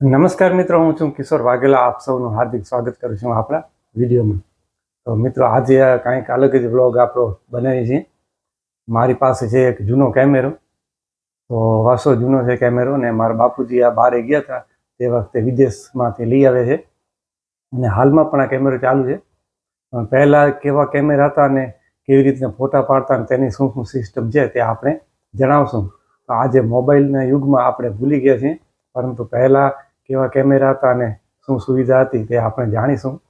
નમસ્કાર મિત્રો, હું છું કિશોર વાઘેલા. આપ સૌનું હાર્દિક સ્વાગત કરું છું આપણા વિડીયોમાં. તો મિત્રો, આજે કાંઈક અલગ જ બ્લોગ આપણો બનાવીએ છીએ મારી પાસે છે એક જૂનો કેમેરો. તો વાસો જૂનો છે કેમેરો ને મારા બાપુજી આ બહારે ગયા હતા. તે વખતે વિદેશમાંથી લઈ આવે છે. અને હાલમાં પણ આ કેમેરો ચાલુ છે. પહેલાં કેવા કેમેરા હતા ને કેવી રીતના ફોટા પાડતા અને તેની શું શું સિસ્ટમ છે તે આપણે જણાવશું. તો આજે મોબાઈલના યુગમાં આપણે ભૂલી ગયા છીએ. પરંતુ પહેલાં કેવા કેમેરા હતા અને શું સુવિધા હતી તે આપણે જાણીશું.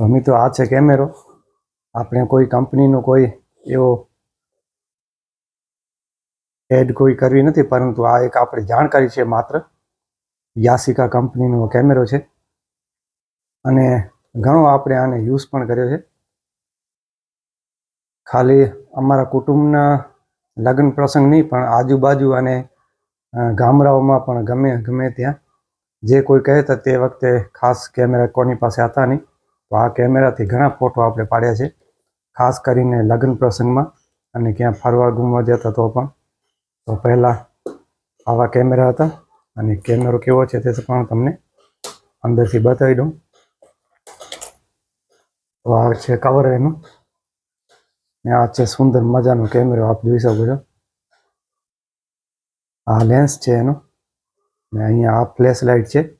તો મિત્રો, આ છે કેમેરો. આપણે કોઈ કંપનીનો કોઈ એવો એડ કોઈ કરવી નથી, પરંતુ આ એક આપણી જાણકારી છે માત્ર. યાસિકા કંપનીનો કેમેરો છે. અને ઘણો આપણે આને યુઝ પણ કર્યો છે. ખાલી અમારા કુટુંબના લગ્ન પ્રસંગ નહીં, પણ આજુબાજુ અને ગામડાઓમાં પણ ગમે ગમે ત્યાં. જે કોઈ કહે તો તે વખતે ખાસ કેમેરા કોની પાસે હતા નહીં. તો આ કેમેરાથી ઘણા ફોટો આપણે પાડ્યા છે. ખાસ કરીને લગ્ન પ્રસંગમાં અને ક્યાં ફરવા ગુમવા જતા તો પણ. તો પહેલાં આવા કેમેરા હતા અને કેમેરો કેવો છે તે પણ તમને અંદરથી બતાવી દઉં. તો આ છે કવર એનું. ને આ છે સુંદર મજાનો કેમેરો, આપ જોઈ શકો છો. આ લેન્સ છે એનો. ને અહીંયા આ ફ્લેશ લાઇટ છે.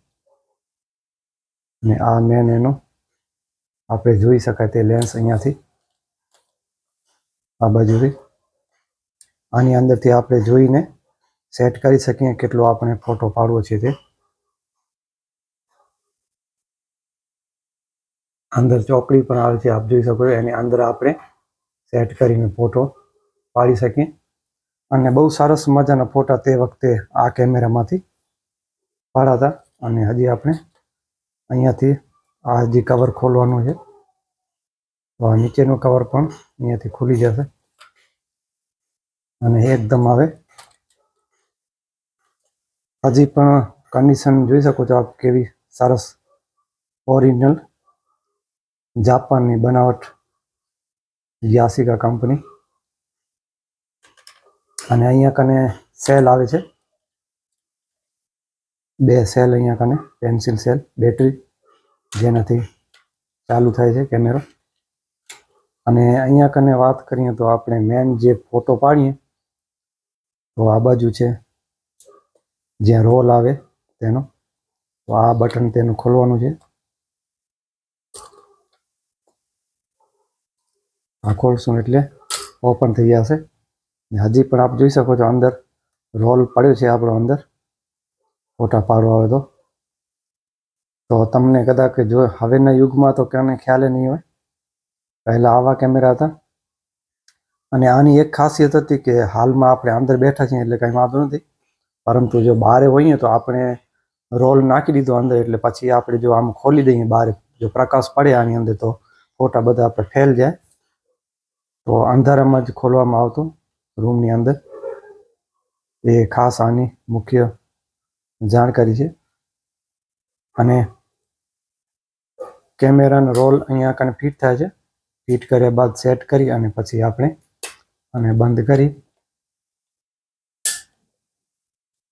ને આ મેન એનો. આપણે જોઈ શકાય તે લેન્સ અહીંયાથી. આ બાજુથી. આની અંદરથી આપણે જોઈને સેટ કરી શકીએ કેટલો આપણે ફોટો પાડવો છે તે. અંદર ચોકડી પણ આવે છે, આપ જોઈ શકો છો. એની અંદર આપણે સેટ કરીને ફોટો પાડી શકીએ. અને બહુ સરસ મજાના ફોટા તે વખતે આ કેમેરામાંથી પાડાતા. અને હજી આપણે અહીંયાથી આ હજી કવર ખોલવાનું છે, તો આ નીચેનું કવર પણ અહીંયાથી ખુલી જશે. અને એકદમ આવે. હજી પણ કન્ડિશન જોઈ શકો છો આપ કેવી સરસ ઓરિજિનલ જાપાનની બનાવટ યાસિકા કંપની. અને અહીંયા કને સેલ આવે છે. બે સેલ અહીંયા કને, પેન્સિલ સેલ, બેટરી જેનાથી ચાલુ થાય છે કેમેરો. અને અહીંયા કને વાત કરીએ તો આપણે મેન જે ફોટો પાડીએ, તો આ બાજુ છે જ્યાં રોલ આવે તેનો, તો આ બટન તેનું ખોલવાનું છે. આ ખોલશું એટલે ઓપન થઈ જશે. હજી પણ આપ જોઈ શકો છો અંદર રોલ પડ્યો છે આપણો અંદર. ફોટા પાડવા આવે તો. તો તમને કદાચ જો હવેના યુગમાં તો કોને ખ્યાલ નહીં હોય. પહેલાં આવા કેમેરા હતા. અને આની એક ખાસિયત હતી કે હાલમાં આપણે અંદર બેઠા છીએ એટલે કંઈ વાંધો નથી. પરંતુ જો બહારે હોઈએ તો આપણે રોલ નાખી દીધો અંદર એટલે પછી આપણે જો આમ ખોલી દઈએ બહાર જો પ્રકાશ પડે આની અંદર તો ફોટા બધા આપણે ફેલ જાય. તો અંધારામાં જ ખોલવામાં આવતું રૂમની અંદર. એ ખાસ આની મુખ્ય જાણકારી છે. અને કેમેરાનો રોલ અહીંયા કને ફિટ થાય છે. ફિટ કર્યા બાદ સેટ કરી અને પછી આપણે અને બંધ કરી.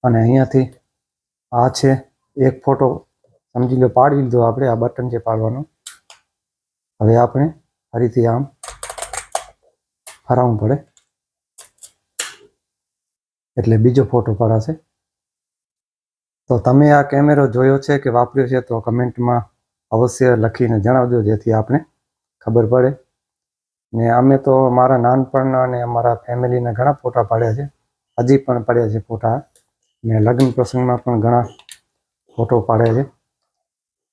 અને અહીંયાથી આ છે એક ફોટો. સમજી લો, પાડી લીધો આપણે, આ બટન છે પાડવાનું. હવે આપણે ફરીથી આમ ફરાવવું પડે. એટલે બીજો ફોટો પડાશે. તો તમે આ કેમેરો જોયો છે કે વાપર્યો છે તો કમેન્ટમાં અવશ્ય લખીને જણાવજો, જેથી આપણે ખબર પડે. ને અમે તો મારા નાનપણના અને અમારા ફેમિલીના ઘણા ફોટા પાડ્યા છે. હજી પણ પાડ્યા છે ફોટા. ને લગ્ન પ્રસંગમાં પણ ઘણા ફોટો પાડ્યા છે.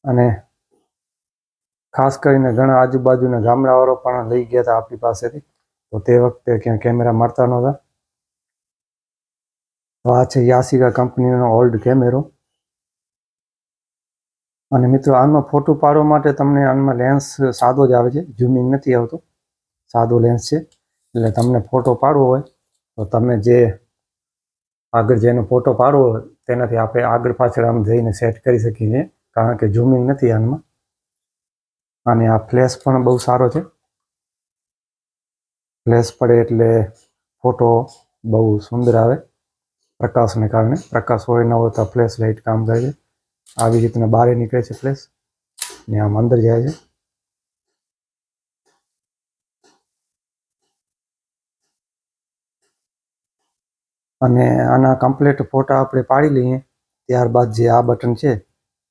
અને ખાસ કરીને ઘણા આજુબાજુના ગામડાવાળો પણ લઈ ગયા હતા આપણી પાસેથી. તો તે વખતે ક્યાં કેમેરા મળતા નહોતા. તો આ છે યાસિકા કંપનીનો ઓલ્ડ કેમેરો. અને મિત્રો, આનો ફોટો પાડવા માટે તમને આમાં લેન્સ સાદો જ આવે છે ઝૂમિંગ નથી આવતો. સાદો લેન્સ છે, એટલે તમને ફોટો પાડવો હોય, તો તમે જે આગળ જેનો ફોટો પાડવો હોય, તેનાથી આપણે આગળ પાછળ આમ જઈને સેટ કરી શકીએ છીએ, કારણ કે ઝૂમિંગ નથી આનમાં અને આ ફ્લેશ પણ બહુ સારો છે. ફ્લેશ પડે એટલે ફોટો બહુ સુંદર આવે પ્રકાશને કારણે. પ્રકાશ હોય ન હોય તો ફ્લેશ લાઇટ કામ કરે છે. આવી રીતના બહાર નીકળે છે ફ્લેશ ને આમ અંદર જાય છે. અને આના કમ્પ્લીટ ફોટા આપણે પાડી લઈએ. ત્યારબાદ જે આ બટન છે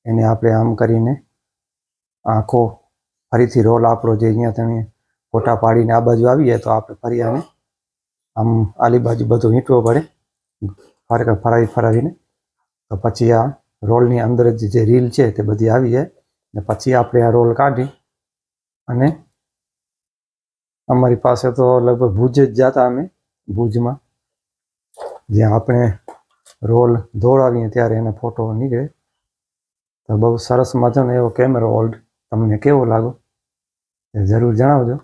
એને આપણે આમ કરીને આખો ફરીથી રોલ આપણો જે અહીંયા તમે ફોટા પાડીને આ બાજુ આવીએ તો આપણે ફરી આને આમ આલી બાજુ બધું વીંટવો પડે. ફરાવી ફરાવીને. તો પછી આ રોલની અંદર જ જે રીલ છે તે બધી આવી જાય. ને પછી આપણે આ રોલ કાઢી અને અમારી પાસે તો લગભગ ભુજ જ જતા અમે ભુજમાં. જ્યાં આપણે રોલ દોડાવીએ ત્યારે એને ફોટો નીકળે. તો બહુ સરસ મજાનો એવો કેમેરો ઓલ્ડ. તમને કેવો લાગો એ જરૂર જણાવજો.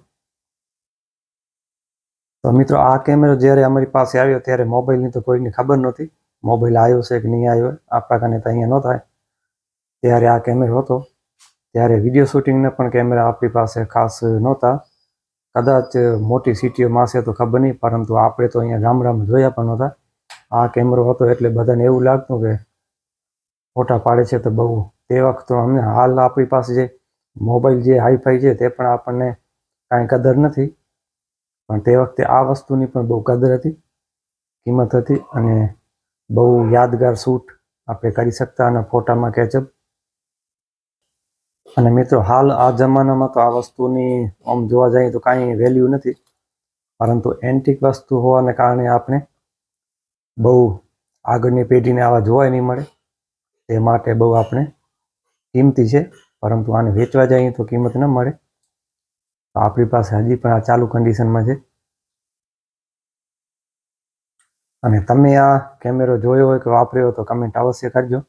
તો મિત્રો, આ કેમેરો જ્યારે અમારી પાસે આવ્યો ત્યારે મોબાઈલની તો કોઈને ખબર નહોતી. મોબાઈલ આવ્યો છે કે નહીં આવ્યો આપણા કને તો અહીંયા ન થાય. ત્યારે આ કેમેરો હતો. ત્યારે વીડિયો શૂટિંગના પણ કેમેરા આપણી પાસે ખાસ નહોતા. કદાચ મોટી સિટીઓમાં હશે તો ખબર નહીં, પરંતુ આપણે તો અહીંયા ગામડામાં જોયા પણ નહોતા. આ કેમેરો હતો એટલે બધાને એવું લાગતું કે ફોટા પાડે છે તો બહુ તે વખત અમને હાલ આપણી પાસે જે મોબાઈલ જે હાઈફાઈ છે તે પણ આપણને કાંઈ કદર નથી. પણ તે વખતે આ વસ્તુની પણ બહુ કદર હતી, કિંમત હતી અને બહુ યાદગાર શૂટ આપણે કરી શકતા અને ફોટામાં કેચઅપ. અને મિત્રો, હાલ આ જમાનામાં તો આ વસ્તુની આમ જોવા જઈએ તો કાંઈ વેલ્યુ નથી, પરંતુ એન્ટિક વસ્તુ હોવાને કારણે આપણે બહુ આગળની પેઢીને આવા જોવાય નહીં મળે. તે માટે બહુ આપણે કિંમતી છે, પરંતુ આને વેચવા જઈએ તો કિંમત ન મળે. આપણી પાસે હજી પણ આ ચાલુ કન્ડિશનમાં છે. અને તમે આ કેમેરો જોયો હોય કે વાપર્યો તો કમેન્ટ અવશ્ય કરજો.